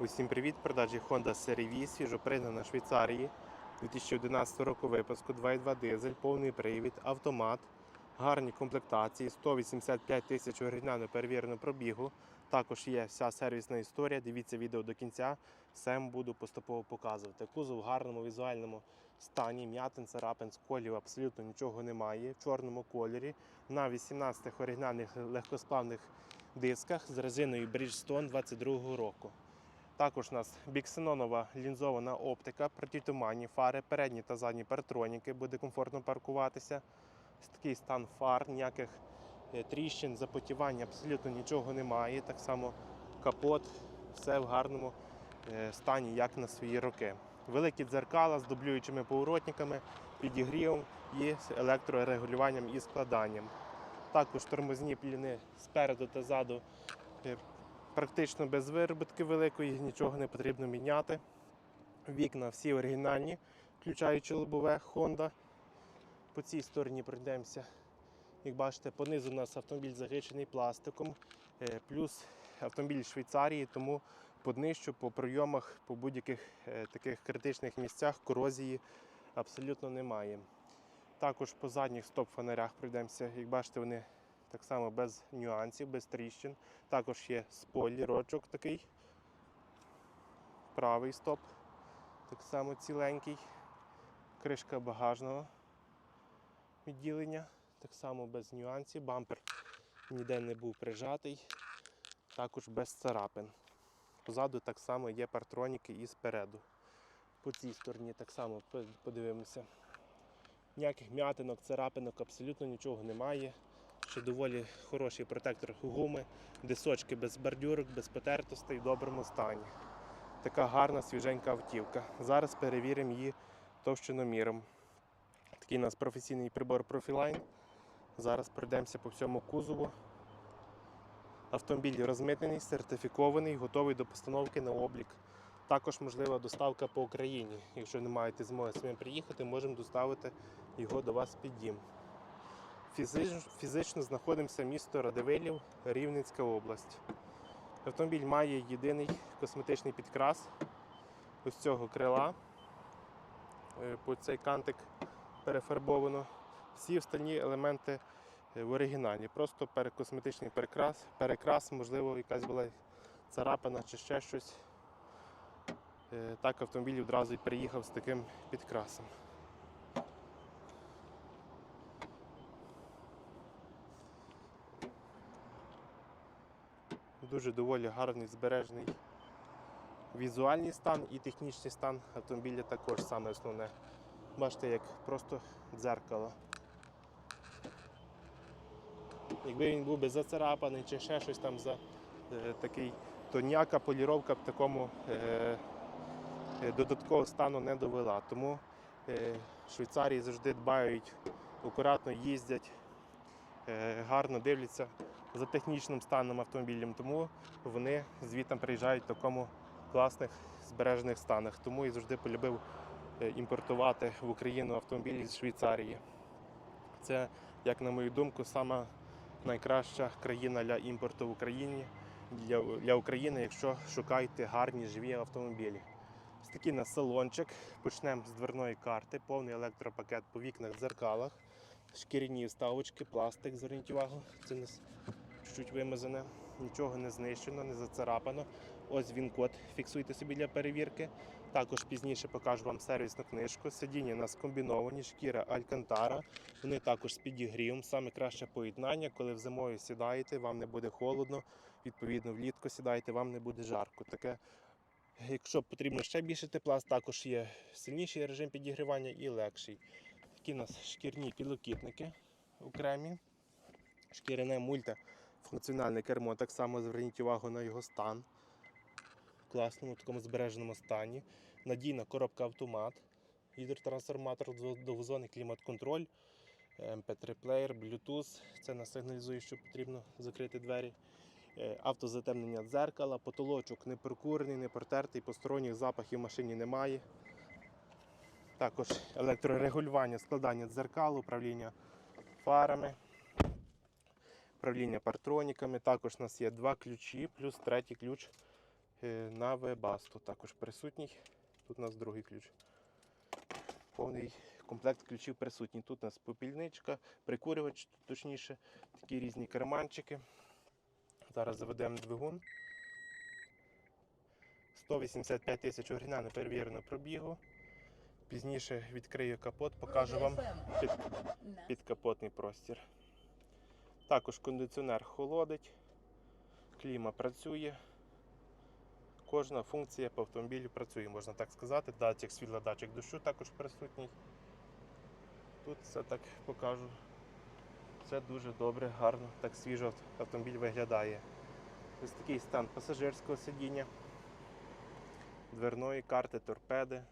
Усім привіт! Продажі Honda серії свіжопригнана Швейцарії 2011 року випуску 2.2 дизель, повний привід, автомат, гарні комплектації, 185 тисяч оригінально перевірено пробігу. Також є вся сервісна історія. Дивіться відео до кінця. Все буду поступово показувати. Кузов в гарному візуальному стані, м'ятин, царапин, сколів абсолютно нічого немає. В чорному кольорі на 18 оригінальних легкосплавних дисках з резиною Bridgestone 22 року. Також у нас біксенонова лінзована оптика, протитуманні фари, передні та задні партроніки, буде комфортно паркуватися. Такий стан фар, ніяких е, тріщин, запотівань, абсолютно нічого немає. Так само капот, все в гарному е, стані, як на свої роки. Великі дзеркала з дублюючими поворотниками, підігрівом і електрорегулюванням і складанням. Також тормозні пліни спереду та ззаду е, практично без виробітки великої, нічого не потрібно міняти. Вікна всі оригінальні, включаючи лобове Honda. По цій стороні пройдемося. Як бачите, понизу у нас автомобіль загичений пластиком, е, плюс автомобіль Швейцарії, тому по днищу, по пройомах, по будь-яких е, таких критичних місцях корозії абсолютно немає. Також по задніх стоп-фонарях пройдемося. Як бачите, вони так само без нюансів, без тріщин. Також є спойлерочок такий. Правий стоп. Так само ціленький. Кришка багажного відділення. Так само без нюансів. Бампер ніде не був прижатий. Також без царапин. Позаду так само є партроніки і спереду. По цій стороні так само подивимося. Ніяких м'ятинок, царапинок, абсолютно нічого немає. Ще доволі хороший протектор гуми, дисочки без бордюрок, без потертостей в доброму стані. Така гарна свіженька автівка. Зараз перевіримо її товщиноміром. Такий у нас професійний прибор Profiline. Зараз пройдемося по всьому кузову. Автомобіль розмитнений, сертифікований, готовий до постановки на облік. Також можлива доставка по Україні. Якщо не маєте змоги самим приїхати, можемо доставити його до вас під дім. Фізично, фізично знаходимося місто Радивилів, Рівненська область. Автомобіль має єдиний косметичний підкрас ось цього крила. Е, По цей кантик перефарбовано. Всі остальні елементи е, в оригіналі. Просто косметичний перекрас, перекрас, можливо, якась була царапина чи ще щось. Е, Так автомобіль одразу і приїхав з таким підкрасом. Дуже доволі гарний збережений візуальний стан і технічний стан автомобіля також саме основне. Бачите, як просто дзеркало. Якби він був би зацарапаний чи ще щось там за е, такий, то ніяка поліровка б такому е, е, додаткового стану не довела. Тому е, Швейцарії завжди дбають, акуратно їздять, е, гарно дивляться за технічним станом автомобілем, тому вони звідти приїжджають в такому класних збережених станах. Тому і завжди полюбив е, імпортувати в Україну автомобілі з Швейцарії. Це, як на мою думку, сама найкраща країна для імпорту в Україні для, для України, якщо шукаєте гарні живі автомобілі. Ось такий у нас салончик. Почнемо з дверної карти, повний електропакет по вікнах, дзеркалах, шкіряні вставочки, пластик, зверніть увагу. Це у нас чуть вимазане, нічого не знищено, не зацарапано. Ось він код, фіксуйте собі для перевірки. Також пізніше покажу вам сервісну книжку. Сидіння у нас комбіновані, шкіра Алькантара. Вони також з підігрівом. Саме краще поєднання, коли в зимою сідаєте, вам не буде холодно. Відповідно, влітку сідаєте, вам не буде жарко. Таке, якщо потрібно ще більше тепла, також є сильніший режим підігрівання і легший. Такі у нас шкірні підлокітники окремі. Шкіряне мульта функціональне кермо. Так само зверніть увагу на його стан. В класному такому збереженому стані. Надійна коробка автомат, гідротрансформатор, двохзонний клімат-контроль, MP3 плеєр, Bluetooth. Це нас сигналізує, що потрібно закрити двері. Е, Автозатемнення дзеркала, потолочок не прокурений, не протертий, посторонніх запахів в машині немає. Також електрорегулювання, складання дзеркал, управління фарами управління партроніками. Також у нас є два ключі, плюс третій ключ е, на Webasto також присутній. Тут у нас другий ключ. Повний комплект ключів присутній. Тут у нас попільничка, прикурювач, точніше, такі різні карманчики. Зараз заведемо двигун. 185 тисяч оригінально перевірено пробігу. Пізніше відкрию капот, покажу вам під, підкапотний простір. Також кондиціонер холодить, кліма працює. Кожна функція по автомобілю працює, можна так сказати. Датчик світла, датчик дощу також присутній. Тут все так покажу. Все дуже добре, гарно, так свіжо автомобіль виглядає. Ось такий стан пасажирського сидіння, дверної карти, торпеди.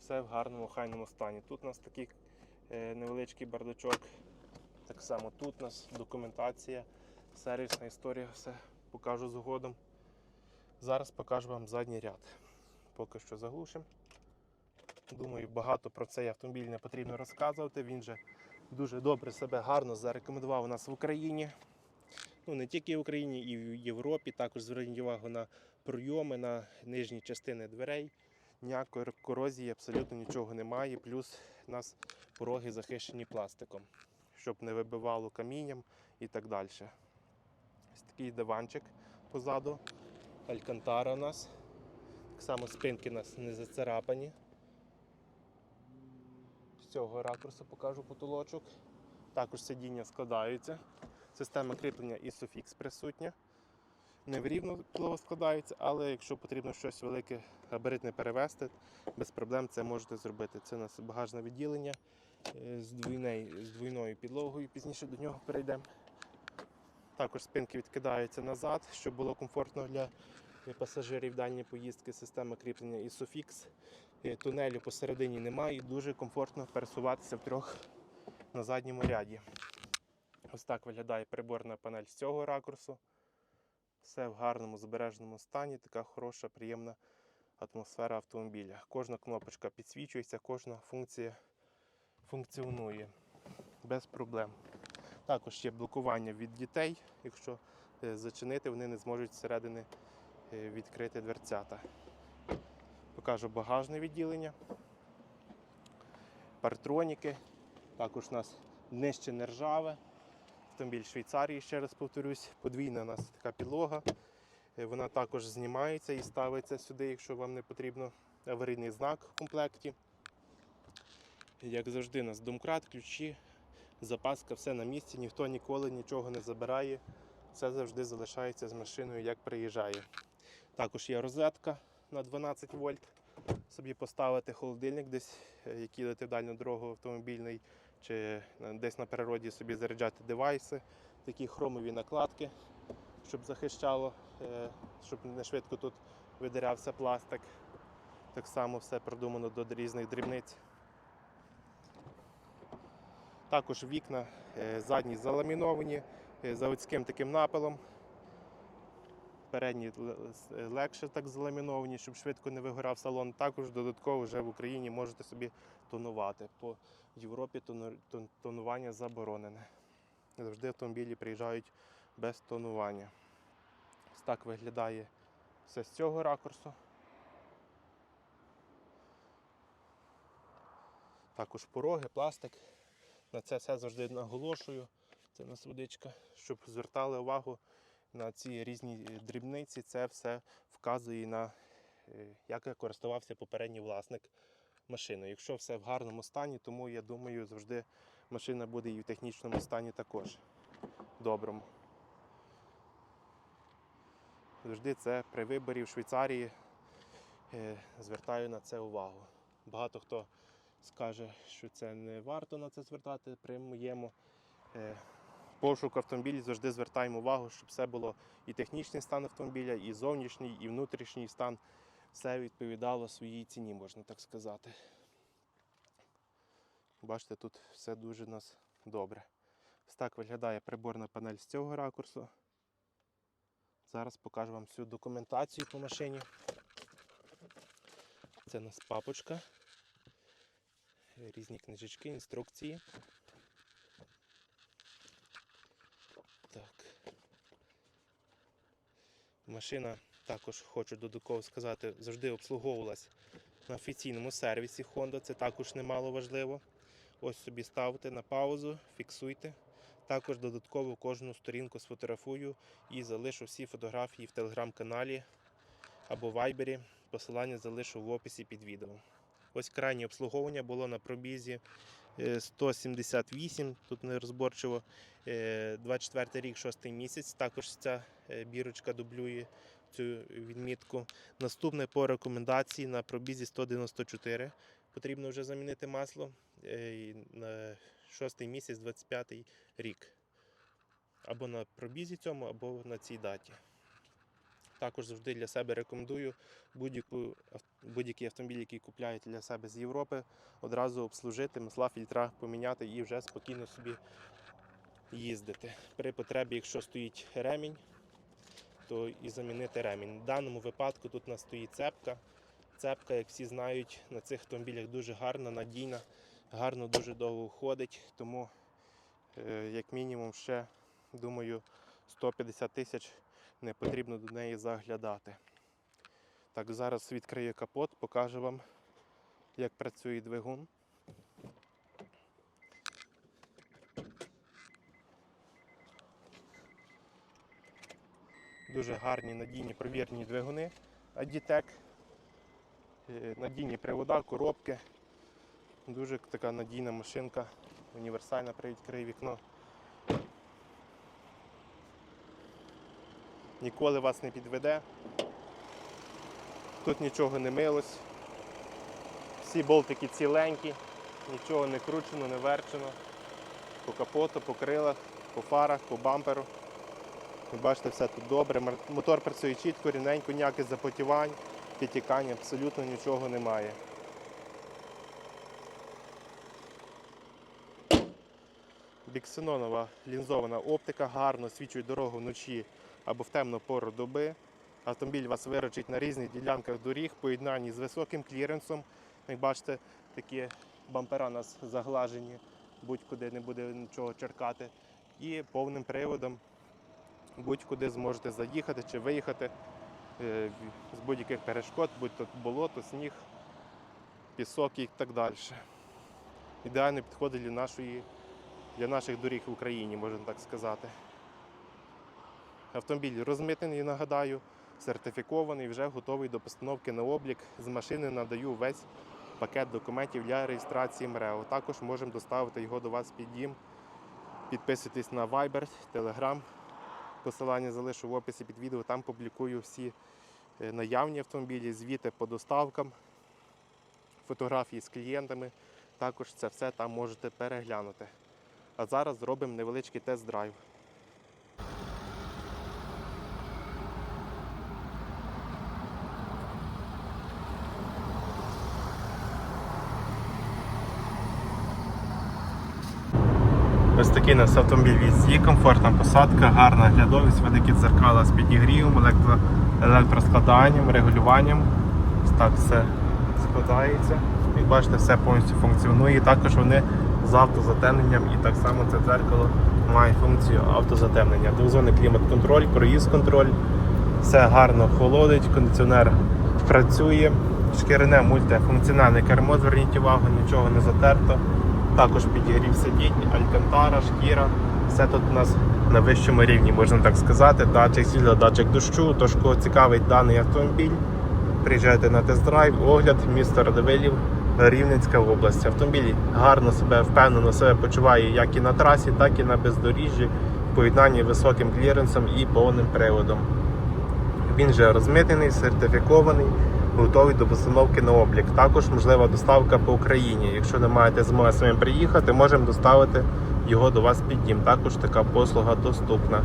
Все в гарному, хайному стані. Тут у нас такий е, невеличкий бардачок. Так само тут у нас документація, сервісна історія, все покажу згодом. Зараз покажу вам задній ряд. Поки що заглушимо. Думаю, багато про цей автомобіль не потрібно розказувати. Він же дуже добре себе гарно зарекомендував у нас в Україні. Ну, не тільки в Україні, і в Європі. Також зверніть увагу на пройоми, на нижні частини дверей. Ніякої корозії, абсолютно нічого немає. Плюс у нас пороги захищені пластиком, щоб не вибивало камінням і так далі. Ось такий диванчик позаду. Алькантара у нас. Так само спинки у нас не зацарапані. З цього ракурсу покажу потолочок. Також сидіння складаються. Система кріплення Isofix присутня. Не в рівно плово складається, але якщо потрібно щось велике габаритне перевезти, без проблем це можете зробити. Це у нас багажне відділення з, двійней, з двійною підлогою, пізніше до нього перейдемо. Також спинки відкидаються назад, щоб було комфортно для пасажирів дальньої поїздки. Система кріплення Isofix. Е, Тунелю посередині немає і дуже комфортно пересуватися втрьох на задньому ряді. Ось так виглядає приборна панель з цього ракурсу. Все в гарному збереженому стані, така хороша, приємна атмосфера автомобіля. Кожна кнопочка підсвічується, кожна функція функціонує без проблем. Також є блокування від дітей. Якщо е, зачинити, вони не зможуть зсередини е, відкрити дверцята. Покажу багажне відділення, партроніки. Також у нас днище нержаве. Автомобіль Швейцарії, ще раз повторюсь, подвійна у нас така підлога. Е, Вона також знімається і ставиться сюди, якщо вам не потрібно аварійний знак в комплекті. Як завжди, у нас домкрат, ключі, запаска, все на місці, ніхто ніколи нічого не забирає. Все завжди залишається з машиною, як приїжджає. Також є розетка на 12 вольт. Собі поставити холодильник, десь, е, як їдете в дальню дорогу автомобільний, чи е, десь на природі собі заряджати девайси, такі хромові накладки, щоб захищало, е, щоб не швидко тут видирявся пластик. Так само все продумано до різних дрібниць. Також вікна е, задні заламіновані е, заводським таким напилом. Передні легше так заламіновані, щоб швидко не вигорав салон. Також додатково вже в Україні можете собі тонувати. По Європі тонування заборонене. Завжди автомобілі приїжджають без тонування. Ось так виглядає все з цього ракурсу. Також пороги, пластик. На це все завжди наголошую. Це у нас водичка, щоб звертали увагу на ці різні е, дрібниці. Це все вказує на е, як користувався попередній власник машиною. Якщо все в гарному стані, тому я думаю, завжди машина буде і в технічному стані також доброму. Завжди це при виборі в Швейцарії е, звертаю на це увагу. Багато хто скаже, що це не варто на це звертати. При моєму е, пошуку автомобілів завжди звертаємо увагу, щоб все було і технічний стан автомобіля, і зовнішній, і внутрішній стан. Все відповідало своїй ціні, можна так сказати. Бачите, тут все дуже у нас добре. Ось так виглядає приборна панель з цього ракурсу. Зараз покажу вам всю документацію по машині. Це у нас папочка. Різні книжечки, інструкції. Так. Машина також хочу додатково сказати, завжди обслуговувалась на офіційному сервісі Honda. Це також немало важливо. Ось собі ставте на паузу, фіксуйте. Також додатково кожну сторінку сфотографую і залишу всі фотографії в телеграм-каналі або вайбері. Посилання залишу в описі під відео. Ось крайнє обслуговування було на пробізі е, 178, тут нерозборчиво. Е, 24 рік, 6 місяць. Також ця е, бірочка дублює цю відмітку. Наступне по рекомендації на пробізі 194. Потрібно вже замінити масло е, на 6 місяць, 25 рік. Або на пробізі цьому, або на цій даті. Також завжди для себе рекомендую будь-який автомобіль, який купляєте для себе з Європи, одразу обслужити, масла, фільтра поміняти і вже спокійно собі їздити. При потребі, якщо стоїть ремінь, то і замінити ремінь. В даному випадку тут у нас стоїть цепка. Цепка, як всі знають, на цих автомобілях дуже гарна, надійна, гарно дуже довго ходить. Тому, е, як мінімум, ще думаю, 150 тисяч не потрібно до неї заглядати. Так, зараз відкрию капот, покажу вам, як працює двигун. Дуже гарні, надійні, провірні двигуни Aditec. Е, Надійні привода, коробки. Дуже така надійна машинка, універсальна, привідкрию вікно. Ніколи вас не підведе. Тут нічого не милось. Всі болтики ціленькі, нічого не кручено, не верчено. По капоту, по крилах, по фарах, по бамперу. Ви бачите, все тут добре. Мотор працює чітко, рівненько, ніяких запотівань, підтікань, абсолютно нічого немає. Біксенонова лінзована оптика гарно освічує дорогу вночі або в темну пору доби. Автомобіль вас виручить на різних ділянках доріг, поєднанні з високим кліренсом. Як бачите, такі бампера у нас заглажені, будь-куди не буде нічого черкати. І повним приводом будь-куди зможете заїхати чи виїхати е, з будь-яких перешкод, будь то болото, сніг, пісок і так далі. Ідеально підходить для, нашої, для наших доріг в Україні, можна так сказати. Автомобіль розмитнений, нагадаю, сертифікований, вже готовий до постановки на облік. З машини надаю весь пакет документів для реєстрації МРЕО. Також можемо доставити його до вас під дім. Підписуйтесь на Viber, Telegram. Посилання залишу в описі під відео. Там публікую всі е, наявні автомобілі, звіти по доставкам, фотографії з клієнтами. Також це все там можете переглянути. А зараз зробимо невеличкий тест-драйв. Нас автомобіль від комфортна посадка, гарна глядовість, великі дзеркала з підігрівом, електро, електроскладанням, регулюванням. Так все складається. Як бачите, все повністю функціонує. Також вони з автозатемненням і так само це дзеркало має функцію автозатемнення. Двозонний клімат-контроль, круїз-контроль. Все гарно холодить, кондиціонер працює. Шкіряне мультифункціональне кермо, зверніть увагу, нічого не затерто. Також підігрів сидінь, алькантара, шкіра. Все тут у нас на вищому рівні, можна так сказати. Датчик світла, датчик дощу. Тож кого цікавить даний автомобіль, приїжджайте на тест-драйв, огляд, місто Радивилів, Рівненська область. Автомобіль гарно себе впевнено себе почуває як і на трасі, так і на бездоріжжі, в поєднанні високим кліренсом і повним приводом. Він вже розмитнений, сертифікований, готовий до постановки на облік. Також можлива доставка по Україні. Якщо не маєте змоги самим приїхати, можемо доставити його до вас під дім. Також така послуга доступна.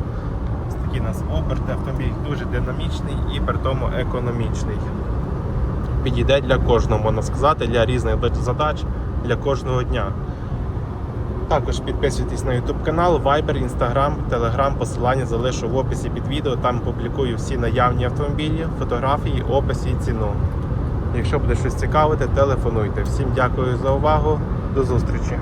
Ось такі нас оберти, автомобіль дуже динамічний і при тому економічний. Підійде для кожного, можна сказати, для різних задач, для кожного дня. Також підписуйтесь на YouTube канал, Viber, Instagram, Telegram. Посилання залишу в описі під відео. Там публікую всі наявні автомобілі, фотографії, опис і ціну. Якщо буде щось цікавити, телефонуйте. Всім дякую за увагу. До зустрічі!